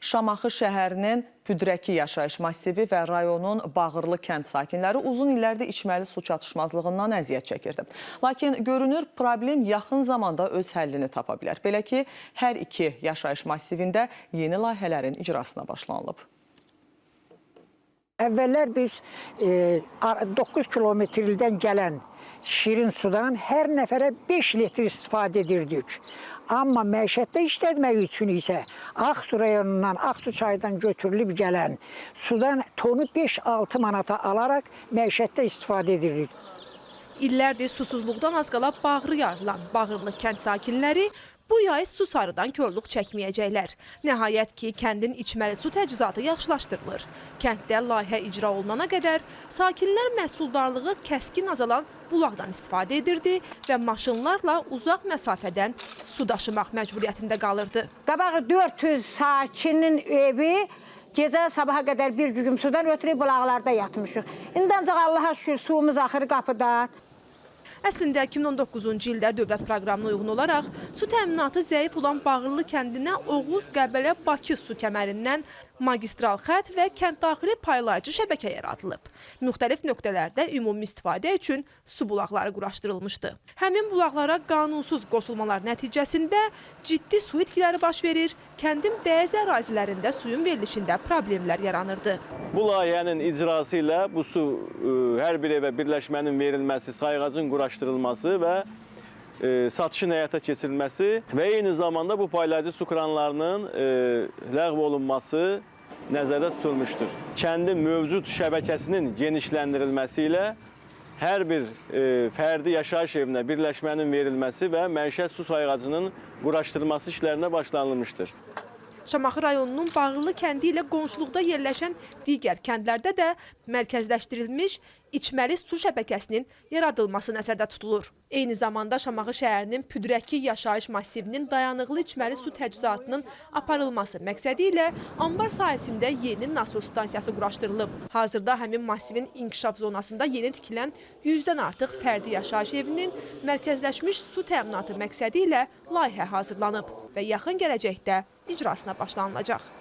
Şamaxı şəhərinin Püdrəki yaşayış massivi və rayonun Bağırlı kənd sakinləri uzun illərdir içməli su çatışmazlığından əziyyət çəkirdi. Lakin görünür problem yaxın zamanda öz həllini tapa bilər. Belə ki, hər iki yaşayış massivində yeni layihələrin icrasına başlanılıb. Əvvəllər biz e, ar- 9 kilometrdən gələn şirin sudan hər nəfərə 5 litr istifadə edirdik. Amma məişətdə işlətmək üçün isə Ağsu rayonundan, Ağsu çaydan götürülüb gələn sudan tonu 5-6 manata alaraq məişətdə istifadə edirdik. İllərdir susuzluqdan az qala bağrı yarılan Bağırlı kənd sakinləri bu yay su sarıdan körluq çəkməyəcəklər. Nəhayət ki, kəndin içməli su təchizatı yaxşılaşdırılır. Kənddə layihə icra olunana qədər sakinlər məhsuldarlığı kəskin azalan bulaqdan istifadə edirdi və maşınlarla uzaq məsafədən su daşımaq məcburiyyətində qalırdı. Qabağı 400 sakinin evi gecə sabaha qədər bir gücüm sudan ötürü bulaqlarda yatmışıq. İndi ancaq Allaha şükür suyumuz axır qapıdan. Əslində 2019-cu ildə dövlət proqramına uyğun olaraq su təminatı zəif olan Bağırlı kəndinə Oğuz, Qəbələ, Bakı su kəmərindən magistral xətt və kənddaxili paylayıcı şəbəkə yaradılıb. Müxtəlif nöqtələrdə ümumi istifadə üçün su bulaqları quraşdırılmışdı. Həmin bulaqlara qanunsuz qoşulmalar nəticəsində ciddi su itkiləri baş verir, kəndin bəzi ərazilərində suyun verilişində problemlər yaranırdı. Bu layihənin icrası ilə bu su e, hər bir evə birləşmənin verilməsi, sayğacın quraşdırılması və e, satışın həyata keçirilməsi və eyni zamanda bu paylayıcı su kranlarının e, ləğv olunması nəzərdə tutulmuşdur. Kəndin mövcud şəbəkəsinin genişləndirilməsi ilə hər bir e, fərdi yaşayış evinə birləşmənin verilməsi və məişət su sayğacının quraşdırılması işlərinə başlanılmışdır. Şamaxı rayonunun Bağırlı kəndi ilə qonşuluqda yerləşən digər kəndlərdə də mərkəzləşdirilmiş içməli su şəbəkəsinin yaradılması nəzərdə tutulur. Eyni zamanda Şamaxı şəhərinin Püdrəki yaşayış massivinin dayanıqlı içməli su təchizatının aparılması məqsədi ilə anbar sahəsində yeni nasos stansiyası quraşdırılıb. Hazırda həmin massivin inkişaf zonasında yeni tikilən 100-dən artıq fərdi yaşayış evinin mərkəzləşmiş su təminatı məqsədi ilə layihə hazırlanıb və yaxın gələcəkdə icrasına başlanılacaq.